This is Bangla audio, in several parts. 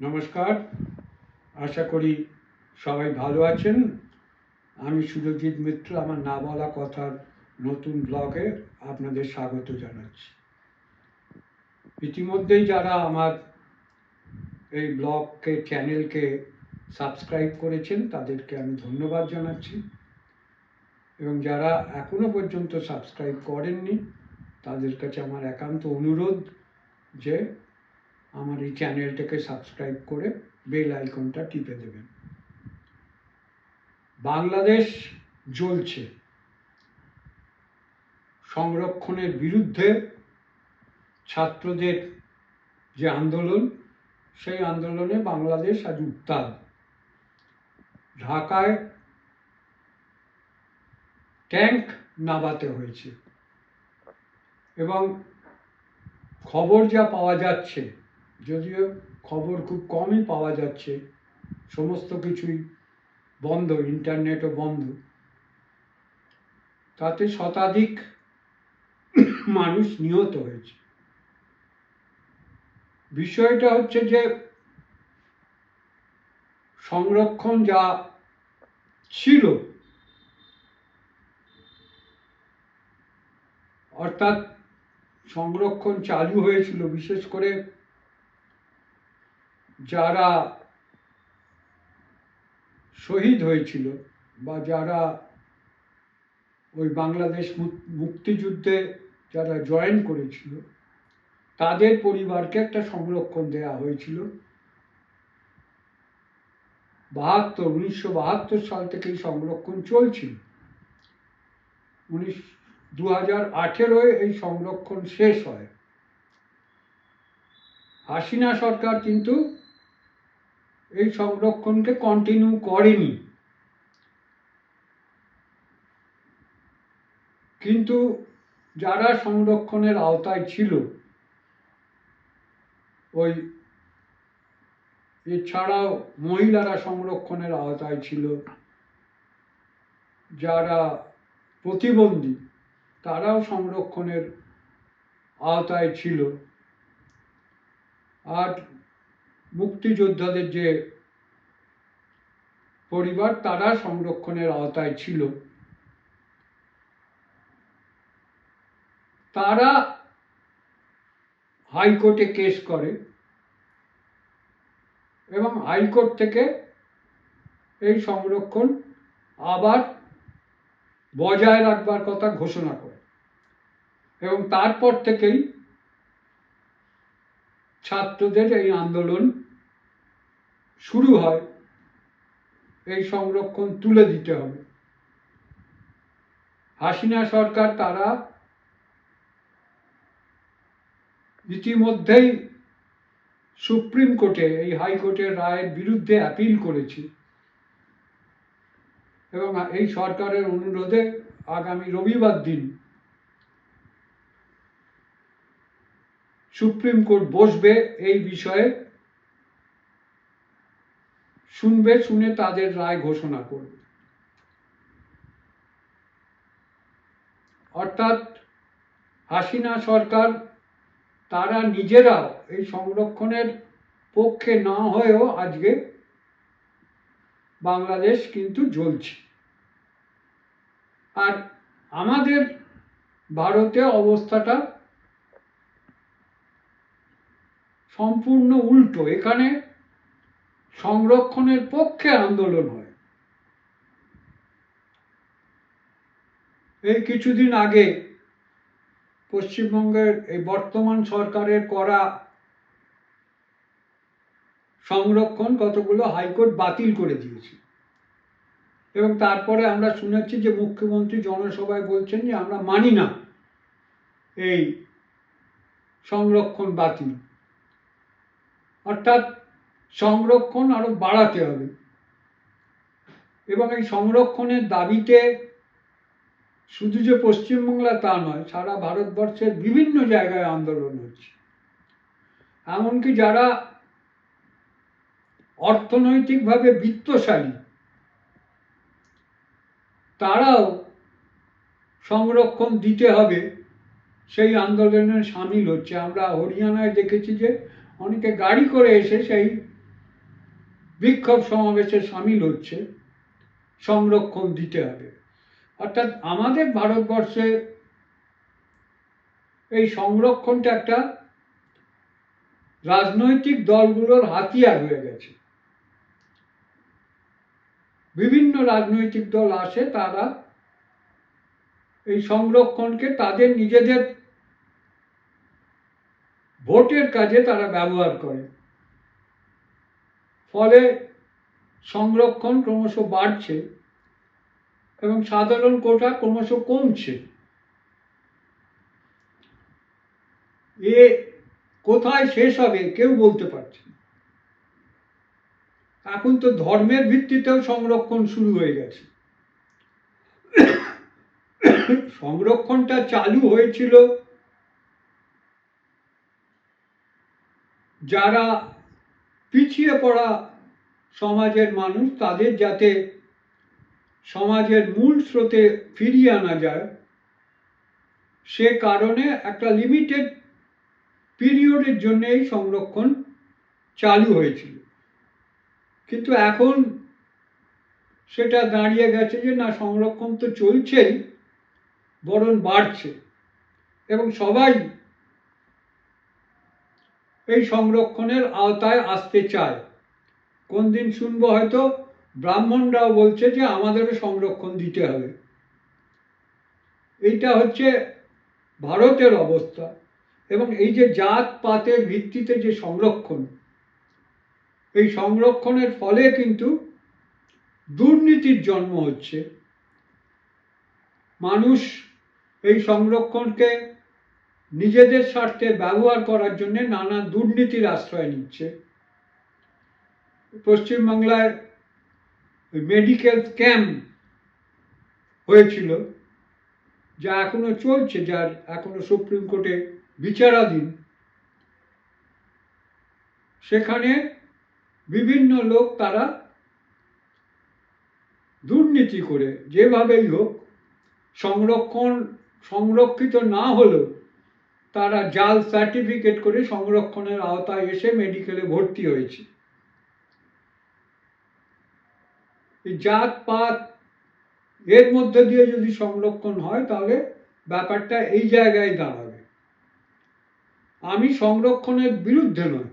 নমস্কার। আশা করি সবাই ভালো আছেন। আমি সুরজিৎ মিত্র, আমার না বলা কথার নতুন ব্লগে আপনাদের স্বাগত জানাচ্ছি। ইতিমধ্যেই যারা আমার এই ব্লগকে, চ্যানেলকে সাবস্ক্রাইব করেছেন, তাদেরকে আমি ধন্যবাদ জানাচ্ছি। এবং যারা এখনও পর্যন্ত সাবস্ক্রাইব করেননি, তাদের কাছে আমার একান্ত অনুরোধ যে আমার এই চ্যানেলটাকে সাবস্ক্রাইব করে বেল আইকনটা টিপে দেবেন। বাংলাদেশ জ্বলছে। সংরক্ষণের বিরুদ্ধে ছাত্রদের যে আন্দোলন, সেই আন্দোলনে বাংলাদেশ আজ উত্তাল। ঢাকায় ট্যাঙ্ক নামাতে হয়েছে এবং খবর যা পাওয়া যাচ্ছে যদিও খবর খুব কমই পাওয়া যাচ্ছে, সমস্ত কিছুই বন্ধ, ইন্টারনেটও বন্ধ। তাতে শতাধিক মানুষ নিহত হয়েছে। বিষয়টা হচ্ছে যে, সংরক্ষণ যা ছিল, অর্থাৎ সংরক্ষণ চালু হয়েছিল, বিশেষ করে যারা শহীদ হয়েছিল বা যারা ওই বাংলাদেশ মুক্তিযুদ্ধে যারা জয়েন করেছিল, তাদের পরিবারকে একটা সংরক্ষণ দেওয়া হয়েছিল। বাহাত্তর, উনিশশো বাহাত্তর সাল থেকে এই সংরক্ষণ চলছিল। উনিশ দু হাজার এই সংরক্ষণ শেষ হয়। হাসিনা সরকার কিন্তু এই সংরক্ষণকে কন্টিনিউ করেনি। কিন্তু যারা সংরক্ষণের আওতায় ছিল, ওই এছাড়াও মহিলারা সংরক্ষণের আওতায় ছিল, যারা প্রতিবন্ধী, তারাও সংরক্ষণের আওতায় ছিল। আর মুক্তিযোদ্ধাদের যে পরিবার, তারা সংরক্ষণের আওতায় ছিল। তারা হাইকোর্টে কেস করে এবং হাইকোর্ট থেকে এই সংরক্ষণ আবার বজায় রাখবার কথা ঘোষণা করে এবং তারপর থেকেই ছাত্রদের এই আন্দোলন শুরু হয়, এই সংরক্ষণ তুলে দিতে হবে। হাসিনা সরকার তারা ইতিমধ্যেই সুপ্রিম কোর্টে, এই হাইকোর্টের রায়ের বিরুদ্ধে অ্যাপিল করেছি। এবং এই সরকারের অনুরোধে আগামী রবিবার দিন সুপ্রিম কোর্ট বসবে এই বিষয়ে শুনবে, শুনে তাদের রায় ঘোষণা করবে। অর্থাৎ হাসিনা সরকার, তারা নিজেরাও এই সংরক্ষণের পক্ষে না হয়েও আজকে বাংলাদেশ কিন্তু জ্বলছে। আর আমাদের ভারতে অবস্থাটা সম্পূর্ণ উল্টো। এখানে সংরক্ষণের পক্ষে আন্দোলন হয়। এই কিছুদিন আগে পশ্চিমবঙ্গের এই বর্তমান সরকারের করা সংরক্ষণ কতগুলো হাইকোর্ট বাতিল করে দিয়েছে। এবং তারপরে আমরা শুনেছি যে মুখ্যমন্ত্রী জনসভায় বলছেন যে আমরা মানি না এই সংরক্ষণ বাতিল। অর্থাৎ সংরক্ষণ আরও বাড়াতে হবে। এবং এই সংরক্ষণের দাবিতে শুধু যে পশ্চিমবাংলা তা নয়, সারা ভারতবর্ষের বিভিন্ন জায়গায় আন্দোলন হচ্ছে। এমনকি যারা অর্থনৈতিকভাবে বিত্তশালী, তারাও সংরক্ষণ দিতে হবে, সেই আন্দোলনে সামিল হচ্ছে। আমরা হরিয়ানায় দেখেছি যে অনেকে গাড়ি করে এসে সেই বিক্ষোভ সমাবেশে সামিল হচ্ছে, সংরক্ষণ দিতে হবে। অর্থাৎ আমাদের ভারতবর্ষে এই সংরক্ষণটা একটা রাজনৈতিক দলগুলোর হাতিয়ার হয়ে গেছে। বিভিন্ন রাজনৈতিক দল আসে, তারা এই সংরক্ষণকে তাদের নিজেদের ভোটের কাজে তারা ব্যবহার করে। ফলে সংরক্ষণ ক্রমশ বাড়ছে এবং সাধারণ কোটা ক্রমশ কমছে। এ কোথায় শেষ হবে কেউ বলতে পারছে এখন তো ধর্মের ভিত্তিতেও সংরক্ষণ শুরু হয়ে গেছে। সংরক্ষণটা চালু হয়েছিল যারা পিছিয়ে পড়া সমাজের মানুষ তাদের যাতে সমাজের মূল স্রোতে ফিরিয়ে আনা যায়, সে কারণে একটা লিমিটেড পিরিয়ডের জন্য এই সংরক্ষণ চালু হয়েছিল। কিন্তু এখন সেটা দাঁড়িয়ে গেছে যে না, সংরক্ষণ তো চলছেই, বরং বাড়ছে। এবং সবাই এই সংরক্ষণের আওতায় আসতে চায়। কোন দিন শুনব হয়তো? ব্রাহ্মণরাও বলছে যে আমাদেরও সংরক্ষণ দিতে হবে। এইটা হচ্ছে ভারতের অবস্থা এবং এই যে জাত পাতের ভিত্তিতে যে সংরক্ষণ, এই সংরক্ষণের ফলে কিন্তু দুর্নীতির জন্ম হচ্ছে। মানুষ এই সংরক্ষণকে নিজেদের স্বার্থে ব্যবহার করার জন্য নানা দুর্নীতির আশ্রয় নিচ্ছে। পশ্চিমবাংলায় মেডিকেল স্ক্যাম হয়েছিল, যা এখনও চলছে, যার এখনও সুপ্রিম কোর্টে বিচারাধীন। সেখানে বিভিন্ন লোক তারা দুর্নীতি করে, যেভাবেই হোক, সংরক্ষণ, সংরক্ষিত না হলেও তারা জাল সার্টিফিকেট করে সংরক্ষণের আওতায় এসে মেডিকেলে ভর্তি হয়েছে। জাত পাত এর মধ্যে দিয়ে যদি সংরক্ষণ হয়, তাহলে ব্যাপারটা এই জায়গায় দাঁড়াবে। আমি সংরক্ষণের বিরুদ্ধে নয়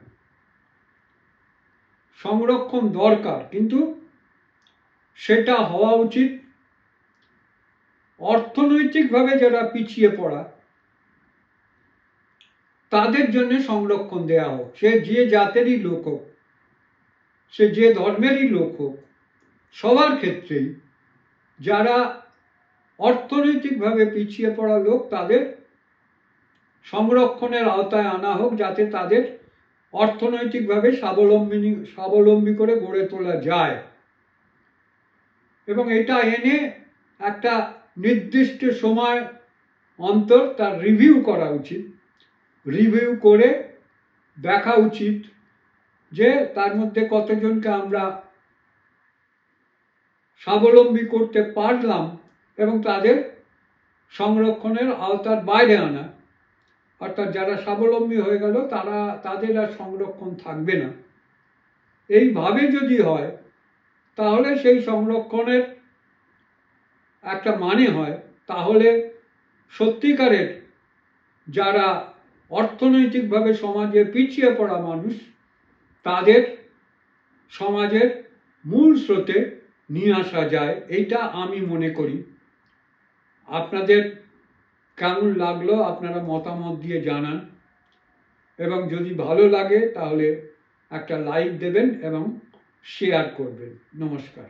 সংরক্ষণ দরকার, কিন্তু সেটা হওয়া উচিত। অর্থনৈতিকভাবে যারা পিছিয়ে পড়া তাদের জন্য সংরক্ষণ দেয়া হোক। সে যে জাতেরই লোক হোক, সে যে ধর্মেরই লোক হোক, সবার ক্ষেত্রেই যারা অর্থনৈতিকভাবে পিছিয়ে পড়া লোক, তাদের সংরক্ষণের আওতায় আনা হোক, যাতে তাদের অর্থনৈতিকভাবে স্বাবলম্বী স্বাবলম্বী করে গড়ে তোলা যায়। এবং এটা এনে একটা নির্দিষ্ট সময় অন্তর তার রিভিউ করা উচিত। রিভিউ করে দেখা উচিত যে তার মধ্যে কতজনকে আমরা স্বাবলম্বী করতে পারলাম এবং তাদের সংরক্ষণের আওতার বাইরে আনা। অর্থাৎ যারা স্বাবলম্বী হয়ে গেল, তারা, তাদের আর সংরক্ষণ থাকবে না। এইভাবে যদি হয়, তাহলে সেই সংরক্ষণের একটা মানে হয়। তাহলে সত্যিকারের যারা অর্থনৈতিকভাবে সমাজে পিছিয়ে পড়া মানুষ তাদের সমাজের মূল স্রোতে নিয়ে আসা যায়, এইটা আমি মনে করি। আপনাদের কেমন লাগল আপনারা মতামত দিয়ে জানান। এবং যদি ভালো লাগে তাহলে একটা লাইক দেবেন এবং শেয়ার করবেন। নমস্কার।